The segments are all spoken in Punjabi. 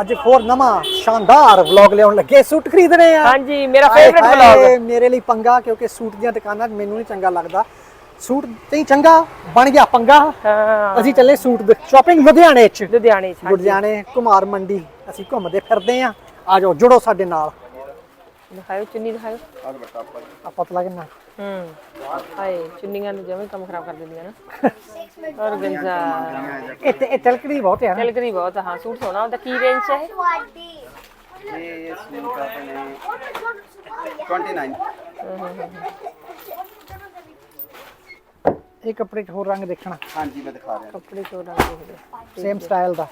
ਅੱਜ ਹੋਰ ਨਵਾਂ ਸ਼ਾਨਦਾਰ ਵਲੌਗ ਲਿਆਉਣ ਲੱਗੇ ਸੂਟ ਖਰੀਦਣੇ ਆ। ਹਾਂਜੀ ਮੇਰਾ ਫੇਵਰਿਟ ਵਲੌਗ ਮੇਰੇ ਲਈ ਪੰਗਾ ਕਿਉਂਕਿ ਸੂਟ ਦੀਆਂ ਦੁਕਾਨਾਂ ਮੈਨੂੰ ਨਹੀਂ ਚੰਗਾ ਲੱਗਦਾ। ਸੂਟ ਤੇ ਹੀ ਚੰਗਾ ਬਣ ਗਿਆ ਪੰਗਾ। ਹਾਂ। ਅਸੀਂ ਚੱਲੇ ਸੂਟ ਦੀ ਸ਼ਾਪਿੰਗ ਲੁਧਿਆਣੇ 'ਚ। ਲੁਧਿਆਣੇ ਚ। ਲੁਧਿਆਣੇ ਕੁਮਾਰ ਮੰਡੀ ਅਸੀਂ ਘੁੰਮਦੇ ਫਿਰਦੇ ਆ। ਆ ਜਾਓ ਜੁੜੋ ਸਾਡੇ ਨਾਲ। ਦਿਖਾਓ ਚੁੰਨੀ ਦਿਖਾਓ ਆਪਾਂ ਪਤਾ ਕਿੰਨਾ ਹੂੰ ਹਾਏ ਚੁੰਨੀਆਂ ਨੂੰ ਜਿਵੇਂ ਕੰਮ ਖਰਾਬ ਕਰ ਦਿੰਦੀਆਂ ਨਾ ਔਰ ਗੰਜਾ ਇੱਥੇ ਇਹ ਤਿਲਕੜੀ ਬਹੁਤ ਹੈ ਨਾ ਕੈਲਗਰੀ ਬਹੁਤ ਆ, ਹਾਂ ਸੂਟ ਸੋਹਣਾ ਹੁੰਦਾ ਕੀ ਰੇਂਜ ਚ ਹੈ ये सूट अपने 29 ਇਹ ਕੱਪੜੇ 'ਚ ਹੋਰ ਰੰਗ ਦੇਖਣਾ हाँ जी मैं दिखा रहा ਕੱਪੜੇ ਚੋੜਾ ਦੇਖਦੇ ਸੇਮ ਸਟਾਈਲ ਦਾ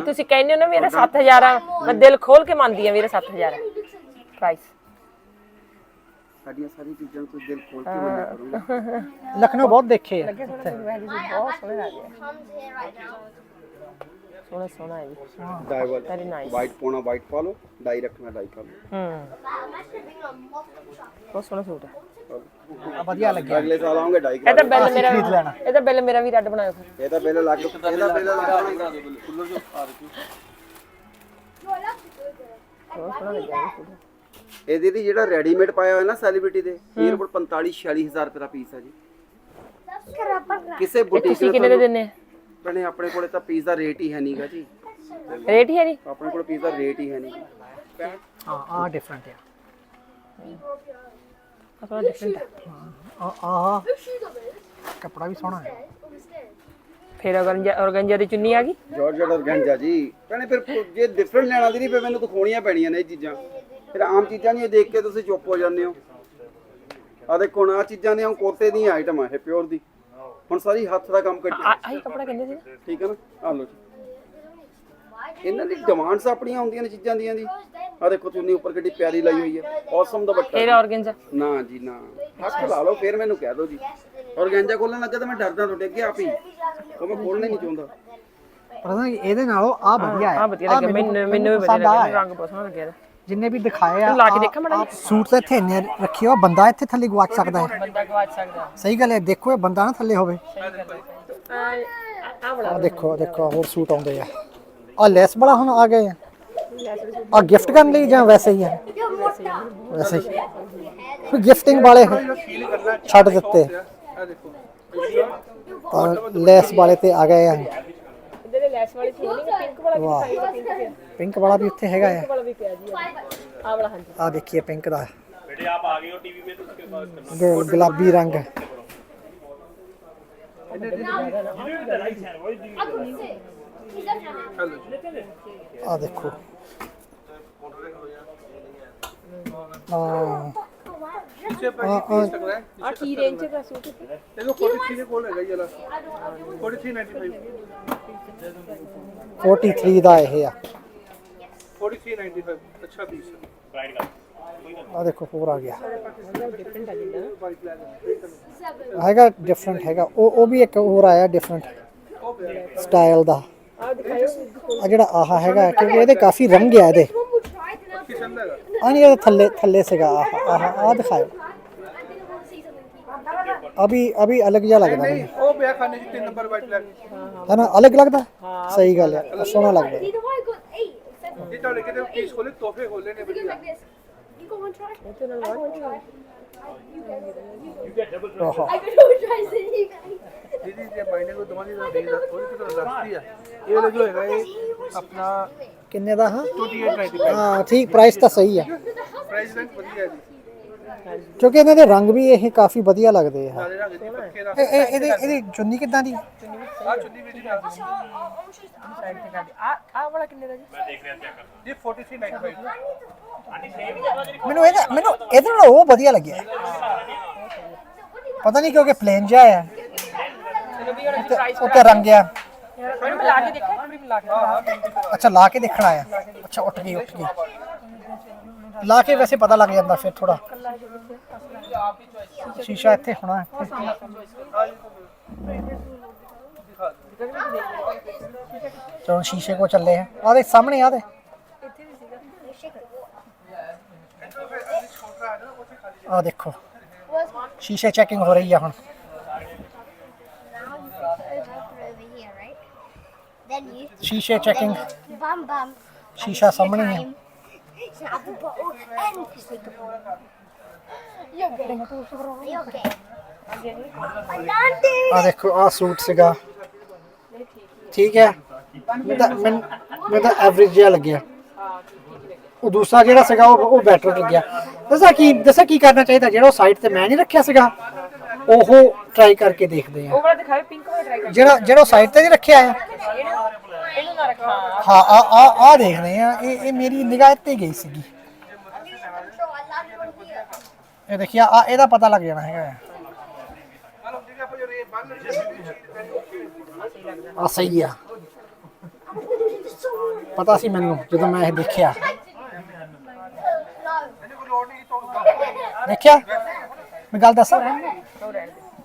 ਤੁਸੀਂ ਕਹਿੰਦੇ ਹੋ ਨਾ ਮੇਰਾ 7000 ਆ ਮੈਂ ਦਿਲ ਖੋਲ ਕੇ ਮੰਨਦੀ ਆ ਮੇਰਾ 7000 ਪ੍ਰਾਈਸ ਸਾਡੀਆਂ ਸਾਰੀ ਚੀਜ਼ਾਂ ਨੂੰ ਤੁਸੀਂ ਦਿਲ ਖੋਲ ਕੇ ਮੰਨਿਆ ਕਰੋਗੇ ਲਖਨਊ ਬਹੁਤ ਦੇਖੇ ਆ ਲੱਗੇ ਥੋੜਾ ਗੁਰੂ ਹੈ ਜੀ ਬਹੁਤ ਸੋਹਣੇ ਲੱਗ ਸੋਹਣਾ ਸੋਹਣਾ ਹੈ ਜੀ ਡਾਈ ਵਾਲ ਵੈਰੀ ਨਾਈਸ ਵਾਈਟ ਪੋਣਾ ਵਾਈਟ ਪਾ ਲਓ ਡਾਈ ਰੱਖਣਾ ਡਾਈ ਕਰ ਲਓ ਹੂੰ ਬਹੁਤ ਸੋਹਣਾ ਸੂਟ ਹੈ ਵਧੀਆ ਲੱਗਿਆ ਅਗਲੇ ਸਾਲ ਆਉਂਗੇ ਡਾਈ ਇਹ ਕਰਾ ਤਾਂ ਬਿੱਲ ਮੇਰਾ ਖਰੀਦ ਲੈਣਾ। ਇਹ ਤਾਂ ਬਿੱਲ ਮੇਰਾ ਵੀ ਰੈੱਡ ਬਣਾਇਓ ਫਿਰ ਇਹ ਤਾਂ ਪਹਿਲਾਂ ਲੱਗ ਇਹਦਾ ਪਹਿਲਾਂ ਲੱਗ ਕੂਲਰ ਜੋ ਆ ਰਿਹਾ ਬਹੁਤ ਸੋਹਣਾ ਲੱਗਿਆ ਜੀ ਸੂਟ ਇਹ ਦੀਦੀ ਜਿਹੜਾ ਰੈਡੀਮੇਡ ਪਾਇਆ ਹੋਇਆ ਨਾ ਸੈਲੀਬ੍ਰਿਟੀ ਦੇ ਇਹ ਕੋਲ 45 46000 ਰੁਪਏ ਦਾ ਪੀਸ ਹੈ ਜੀ। ਕਿਸੇ ਬੁਟੀਕ ਤੁਸੀਂ ਕਿੰਨੇ ਦੇ ਦਿੰਨੇ ਆ? ਭੈਣੇ ਆਪਣੇ ਕੋਲੇ ਤਾਂ ਪੀਸ ਦਾ ਰੇਟ ਹੀ ਹੈ ਨਹੀਂਗਾ ਜੀ। ਰੇਟ ਹੀ ਹੈ ਜੀ? ਆਪਣੇ ਕੋਲ ਪੀਸ ਦਾ ਰੇਟ ਹੀ ਹੈ ਨਹੀਂ ਹਾਂ ਆ ਡਿਫਰੈਂਟ ਆ। ਆ ਥੋੜਾ ਡਿਫਰੈਂਟ ਹੈ ਆ ਆ ਕੱਪੜਾ ਵੀ ਸੋਹਣਾ ਹੈ। ਫਿਰ ਔਰਗੰਜਾ ਔਰਗੰਜਾ ਦੀ ਚੁੰਨੀ ਆ ਗਈ? ਜਾਰਜਟ ਔਰਗੈਂਜਾ ਜੀ। ਭੈਣੇ ਫਿਰ ਜੇ ਡਿਫਰੈਂਟ ਲੈਣਾ ਦੀ ਨਹੀਂ ਫਿਰ ਮੈਨੂੰ ਦਿਖਾਉਣੀਆਂ ਪੈਣੀਆਂ ਨੇ ਇਹ ਚੀਜ਼ਾਂ। ਫਿਰ ਆਮ ਚੀਜ਼ਾਂ ਨਹੀਂ ਦੇਖ ਕੇ ਤੁਸੀਂ ਚੁੱਪ ਹੋ ਜਾਂਦੇ ਹੋ। ਆ ਦੇਖੋ ਹੁਣ ਚੀਜ਼ਾਂ ਦੀਆਂ ਕੋਤੇ ਦੀਆਂ ਆਈਟਮ ਆ ਇਹ ਪਿਓਰ ਦੀ। ਹੁਣ ਸਾਰੀ ਹੱਥ ਦਾ ਕੰਮ ਕੱਢੀ। ਆ ਆਹੀ ਕੱਪੜਾ ਕਹਿੰਦੇ ਸੀ ਨਾ। ਠੀਕ ਹੈ ਨਾ? ਆ ਲਓ ਜੀ। ਇਹਨਾਂ ਦੀ ਡਿਮਾਂਡਸ ਆਪਣੀਆਂ ਹੁੰਦੀਆਂ ਨੇ ਚੀਜ਼ਾਂ ਦੀਆਂ ਦੀ। ਆ ਦੇਖੋ ਚੁੰਨੀ ਉੱਪਰ ਕਿੱਡੀ ਪਿਆਰੀ ਲਾਈ ਹੋਈ ਹੈ ਔਸਮ ਦਾ ਬੱਟਾ ਇਹ ਔਰਗੰਜਾ ਨਾ ਜੀ ਨਾ। ਹੱਥ ਲਾ ਲਓ ਫਿਰ ਮੈਨੂੰ ਕਹਿ ਦਿਓ ਜੀ। ਔਰਗੈਂਜਾ ਖੋਲਣ ਲੱਗਾ ਤਾਂ ਮੈਂ ਡਰਦਾ ਤੁਹਾਡੇ ਅੱਗੇ ਆਪ ਹੀ। ਉਹ ਮੈਂ ਖੋਲਣਾ ਹੀ ਨਹੀਂ ਚਾਹੁੰਦਾ। ਪਰ ਨਾ ਇਹਦੇ ਨਾਲੋਂ ਆ ਵਧੀਆ ਹੈ। ਆ ਵਧੀਆ ਲੱਗਿਆ। ਮੈਨੂੰ ਮੈਨੂੰ ਵੀ ਵਧੀਆ ਲੱਗਿਆ। ਰੰਗ ਬਹੁਤ ਸੋਹਣਾ ਲੱਗਿਆ ਇਹਦਾ। ਜਿੰਨੇ ਵੀ ਦਿਖਾਏ ਆ ਲਾ ਕੇ ਆ- ਦੇਖਾਂ ਮਾੜਾ ਆ ਸੂਟ ਤਾਂ ਇੱਥੇ ਇੰਨੇ ਰੱਖੇ ਹੋ ਬੰਦਾ ਇੱਥੇ ਥੱਲੇ ਗਵਾਚ ਸਕਦਾ ਹੈ ਬੰਦਾ ਗਵਾਚ ਸਕਦਾ ਸਹੀ ਗੱਲ ਹੈ ਦੇਖੋ ਇਹ ਬੰਦਾ ਨਾ ਥੱਲੇ ਹੋਵੇ ਆ ਬੜਾ ਆ ਦੇਖੋ ਦੇਖੋ ਹੋਰ ਸੂਟ ਆਉਂਦੇ ਆ ਆ ਲੈਸ ਬੜਾ ਹੁਣ ਆ ਗਏ ਆ ਆ ਗਿਫਟ ਕਰਨ ਲਈ ਜਾਂ ਵੈਸੇ ਹੀ ਆ? ਵੈਸੇ ਹੀ। ਗਿਫਟਿੰਗ ਵਾਲੇ ਛੱਡ ਦਿੱਤੇ। ਤਾਂ ਲੈਸ ਵਾਲੇ ਤੇ ਆ ਗਏ ਆ। ਇਹਦੇ ਦੇ ਲੈਸ ਵਾਲੀ ਸੀ ਨਹੀਂ ਪਿੰਕ ਵਾਲਾ ਵੀ ਵਾਹ ਦਿਖਾਈ ਪਿੰਕ ਪਿਆ ਪਿੰਕ ਵਾਲਾ ਵੀ ਇੱਥੇ ਹੈਗਾ ਆ ਵਾਲਾ ਵੀ ਪਿਆ ਜੀ ਆ ਵਾਲਾ ਹਾਂਜੀ ਆ ਦੇਖੀਏ ਪਿੰਕ ਦਾ बेटे आप आ गए हो टीवी में तो उसके पास गुलाबी रंग आ देखो हाँ हाँ, हाँ, ਆ ਕੀ ਰੇਂਜ ਦਾ ਸੂਟ ਹੈ देखो 43 के कोल है ये वाला 4395 43 ਦਾ ਇਹ ਆ 4395 अच्छा पीस है ਆ ਦੇਖੋ ਹੋਰ ਆ ਗਿਆ ਡਿਫਰੈਂਟ ਆ ਜਿੱਦਾਂ वाइट ब्लैक ਹੈਗਾ ਡਿਫਰੈਂਟ ਹੈਗਾ ਉਹ ਉਹ ਵੀ ਇੱਕ ਹੋਰ ਆਇਆ ਡਿਫਰੈਂਟ ਸਟਾਈਲ ਦਾ ਆ ਦਿਖਾਇਓ ਆ ਜਿਹੜਾ ਆਹ ਹੈਗਾ ਕਿਉਂਕਿ ਇਹਦੇ ਕਾਫੀ ਰੰਗ ਆ ਇਹਦੇ पसंद आएगा ਆ ਨਹੀਂ ਇਹ ਥੱਲੇ ਥੱਲੇ ਸੀਗਾ ਆਹ ਆਹ ਆਹ ਦਿਖਾਓ अभी अभी अलग ਜਿਹਾ ਲੱਗਦਾ ਮੈਨੂੰ ओ बैग खाने की 3 नंबर वाइट ब्लैक ਹੈ ਨਾ ਅਲੱਗ ਲੱਗਦਾ ਸਹੀ ਗੱਲ ਹੈ ਸੋਹਣਾ ਲੱਗਦਾ ये तो लेके दे पीस खोले तोहफे खोले ने बढ़िया ਆਹਾ दीदी ये महीने को तुम्हारी तो नहीं थोड़ी तो सस्ती है ये वाला जो है ये अपना ਕਿੰਨੇ ਦਾ ਹਾਂ 2895 ਹਾਂ ਠੀਕ ਪ੍ਰਾਈਸ ਤਾਂ ਸਹੀ ਹੈ प्राइस रैंक बढ़िया है जी ਕਿਉਂਕਿ ਇਹਨਾਂ ਦੇ ਰੰਗ ਵੀ ਇਹ ਕਾਫੀ ਵਧੀਆ ਲੱਗਦੇ ਆ। ਸਾਰੇ ਇਹਦੇ ਇਹਦੀ ਚੁੰਨੀ ਕਿਦਾਂ ਦੀ? ਮੈਨੂੰ ਇਹਦਾ ਮੈਨੂੰ ਇਹਦੇ ਨਾਲ ਉਹ ਵਧੀਆ ਲੱਗਿਆ। ਪਤਾ ਨਹੀਂ ਕਿਉਂਕਿ ਪਲੇਨ ਜਿਹਾ ਆ। ਚਲੋ ਵੀ ਹੁਣ ਰੰਗ ਆ। ਮੈਂ ਲਾ ਕੇ ਦੇਖਾਂ ਅੱਛਾ ਲਾ ਕੇ ਦੇਖਣਾ ਆ ਅੱਛਾ ਉੱਠ ਗਈ ਉੱਠ ਗਈ। ਲਾ ਕੇ ਵੈਸੇ ਪਤਾ ਲੱਗ ਜਾਂਦਾ ਫਿਰ ਥੋੜਾ ਸ਼ੀਸ਼ਾ ਇੱਥੇ ਹੋਣਾ। ਚਲੋ ਸ਼ੀਸ਼ੇ ਕੋ ਚੱਲੇ ਆ। ਆਦੇ ਸਾਹਮਣੇ ਆਦੇ ਆ ਦੇਖੋ। ਸ਼ੀਸ਼ੇ ਚੈਕਿੰਗ ਹੋ ਰਹੀ ਆ ਹੁਣ। ਸ਼ੀਸ਼ੇ ਚੈਕਿੰਗ. ਸ਼ੀਸ਼ਾ ਸਾਹਮਣੇ ਹੈ Have the bottle and take a bottle. You're getting You're okay. Dante! ਆ ਦੇਖੋ ਆ ਸੂਟ ਸੀਗਾ ਠੀਕ ਹੈ ਮੈਨੂੰ ਤਾਂ ਮੈਨੂੰ ਮੈਨੂੰ ਤਾਂ ਐਵਰੇਜ ਜਿਹਾ ਲੱਗਿਆ ਉਹ ਦੂਸਰਾ ਜਿਹੜਾ ਸੀਗਾ ਉਹ ਉਹ ਬੈਟਰ ਲੱਗਿਆ ਦੱਸਾਂ ਕੀ ਦੱਸਾਂ ਕੀ ਕਰਨਾ ਚਾਹੀਦਾ ਜਿਹੜਾ ਉਹ ਸਾਈਡ ਤੇ ਮੈਂ ਨਹੀਂ ਰੱਖਿਆ ਸੀਗਾ ਉਹ ਟਰਾਈ ਕਰਕੇ ਦੇਖਦੇ ਆ ਉਹ ਵਾਲਾ ਦਿਖਾਵੇ ਪਿੰਕ ਵਾਲਾ ਟਰਾਈ ਕਰ ਜਿਹੜਾ ਜਿਹੜਾ ਸਾਈਡ ਤੇ ਨਹੀਂ ਰੱਖਿਆ ਹੈ ਇਹਨੂੰ ਨਾ ਰੱਖਾਂ ਹਾਂ, ਆ ਆ ਆ ਰਹੇ ਆ ਇਹ ਇਹ ਮੇਰੀ ਨਿਗਾਹ ਤੇ ਗਈ ਸੀਗੀ। ਇਹ ਦੇਖਿਆ ਆ ਇਹਦਾ ਪਤਾ ਲੱਗ ਜਾਣਾ ਹੈਗਾ। ਆ ਸਹੀ ਆ। ਪਤਾ ਸੀ ਮੈਨੂੰ, ਜਦੋਂ ਮੈਂ ਇਹ ਦੇਖਿਆ। ਦੇਖਿਆ? ਮੈਂ ਗੱਲ ਦੱਸਾਂ?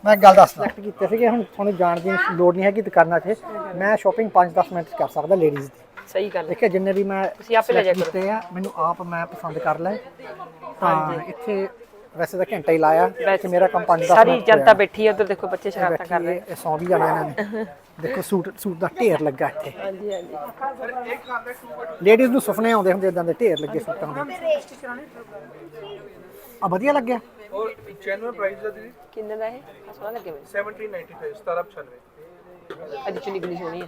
ਮੈਂ ਇੱਕ ਗੱਲ ਦੱਸਦਾ। ਕੀਤੇ ਸੀਗੇ, ਹੁਣ ਤੁਹਾਨੂੰ ਜਾਣ ਦੀ ਲੋੜ ਨਹੀਂ ਹੈਗੀ ਦੁਕਾਨਾਂ 'ਤੇ ਮੈਂ ਸ਼ਾਪਿੰਗ 5-10 ਮਿੰਟ 'ਚ ਕਰ ਸਕਦਾ ਲੇਡੀਜ਼ ਦੀ। ਸਹੀ ਗੱਲ ਹੈ। ਦੇਖਿਆ ਜਿੰਨੇ ਵੀ ਮੈਂ ਤੁਸੀਂ ਆਪੇ ਲੈ ਜਾ ਕਰੋ। ਕੀਤੇ ਆ ਮੈਨੂੰ ਆਪ ਮੈਂ ਪਸੰਦ ਕਰ ਲੈ ਤਾਂ ਇੱਥੇ ਵੈਸੇ ਤਾਂ ਘੰਟਾ ਹੀ ਲਾਇਆ ਵੈਸੇ ਮੇਰਾ ਕੰਮ 5 10 ਸਾਰੀ ਜਨਤਾ ਬੈਠੀ ਹੈ ਉਧਰ ਦੇਖੋ ਬੱਚੇ ਸ਼ਰਾਰਤਾਂ ਕਰ ਰਹੇ। ਇਹ ਸੌ ਵੀ ਜਾਣਾ ਇਹਨਾਂ ਨੇ। ਦੇਖੋ ਸੂਟ ਸੂਟ ਦਾ ਢੇਰ ਲੱਗਾ ਇੱਥੇ। ਹਾਂਜੀ ਹਾਂਜੀ ਲੇਡੀਜ਼ ਨੂੰ ਸੁਪਨੇ ਆਉਂਦੇ ਹੁੰਦੇ ਇਦਾਂ ਢੇਰ ਲੱਗੇ ਸੂਟਾਂ ਦੇ। ਆ ਵਧੀਆ ਲੱਗਿਆ। ਔਰ ਜੈਨੂਅਲ ਪ੍ਰਾਈਸ ਦਾ ਦੀਦੀ? ਕਿੰਨੇ ਦਾ ਇਹ? ਸੋਹਣਾ ਲੱਗੇ ਮੈਨੂੰ। 1795 1795 ਅੱਜ ਚੁਣੀ ਕਿੰਨੀ ਸੋਹਣੀ ਹੈ।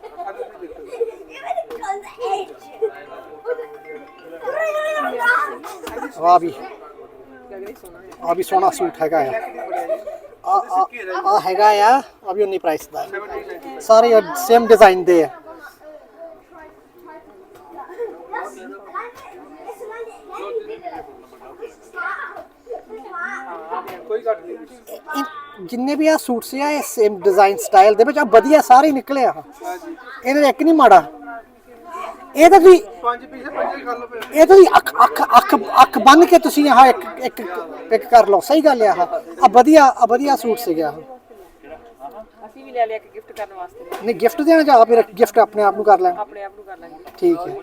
ਆ ਵੀ ਆ ਵੀ ਸੋਹਣਾ ਸੂਟ ਹੈਗਾ ਆ ਆ ਆ- ਆ ਹੈਗਾ ਆ ਆ ਵੀ ਉਨੀ ਪ੍ਰਾਈਸ ਦਾ ਹੈ। ਸਾਰੇ ਸੇਮ ਡਿਜ਼ਾਈਨ ਦੇ ਆ ਕੋਈ ਘੱਟ ਨਹੀਂ ਇਹ ਜਿੰਨੇ ਵੀ ਆ ਸੂਟ ਸੀ ਆ ਇਹ ਸੇਮ ਡਿਜ਼ਾਈਨ ਸਟਾਈਲ ਦੇ ਵਿੱਚ ਆ ਵਧੀਆ ਸਾਰੇ ਹੀ ਨਿਕਲੇ ਆ ਇਹਦੇ ਇੱਕ ਨਹੀਂ ਮਾੜਾ ਇਹ ਤਾਂ ਤੁਸੀਂ ਪੰਜ ਪੀਸ ਪੰਜ ਕਰ ਲਓ ਫਿਰ। ਇਹ ਤਾਂ ਤੁਸੀਂ ਅੱਖ ਅੱਖ ਅੱਖ ਅੱਖ ਬੰਨ ਕੇ ਤੁਸੀਂ ਆਹ ਇੱਕ ਇੱਕ ਪਿਕ ਕਰ ਲਓ। ਸਹੀ ਗੱਲ ਆ ਆਹ। ਆ ਵਧੀਆ ਆ ਵਧੀਆ ਸੂਟ ਸੀਗਾ ਆਹ। ਅਸੀਂ ਵੀ ਲੈ ਲਿਆ ਕਿ ਗਿਫਟ ਕਰਨ ਵਾਸਤੇ। ਨਹੀਂ ਗਿਫਟ ਦੇਣਾ ਜਾਂ ਆਪ ਗਿਫਟ ਆਪਣੇ ਆਪ ਨੂੰ ਕਰ ਲੈਣਾ। ਆਪਣੇ ਆਪ ਨੂੰ ਕਰ ਲਾਂਗੇ ਠੀਕ ਹੈ।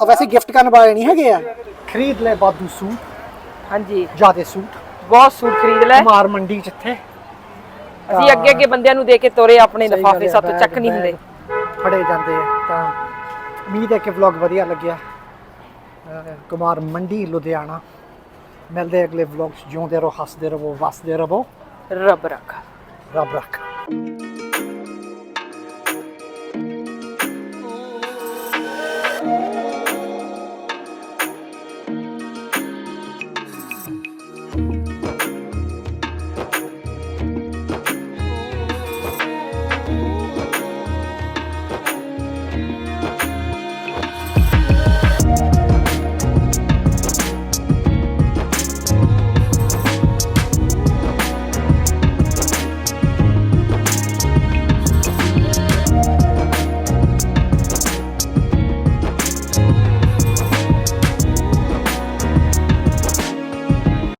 ਆ ਵੈਸੇ ਗਿਫਟ ਕਰਨ ਵਾਲੇ ਨਹੀਂ ਹੈਗੇ ਆ। ਖਰੀਦ ਲੈ ਬਾਦੂ ਸੂਟ। ਹਾਂਜੀ। ਜਿਆਦੇ ਸੂਟ। ਬਹੁਤ ਸੂਟ ਖਰੀਦ ਲੈ। ਕੁਮਾਰ ਮੰਡੀ ਚ ਇੱਥੇ ਅਸੀਂ ਅੱਗੇ ਅੱਗੇ ਬੰਦਿਆਂ ਨੂੰ ਦੇ ਕੇ ਤੋਰੇ ਆਪਣੇ ਲਿਫਾਫੇ ਸਾਤੋਂ ਚੱਕ ਨਹੀਂ ਹੁੰਦੇ ਫੜੇ ਜਾਂਦੇ ਆ ਤਾਂ ਉਮੀਦ ਹੈ ਕਿ ਵਲੌਗ ਵਧੀਆ ਲੱਗਿਆ। ਕੁਮਾਰ ਮੰਡੀ ਲੁਧਿਆਣਾ। ਮਿਲਦੇ ਅਗਲੇ ਵਲੌਗ 'ਚ ਜਿਉਂਦੇ ਰਹੋ ਹੱਸਦੇ ਰਹੋ ਵਸਦੇ ਰਹੋ। ਰੱਬ ਰੱਖਾ। ਰੱਬ ਰੱਖ।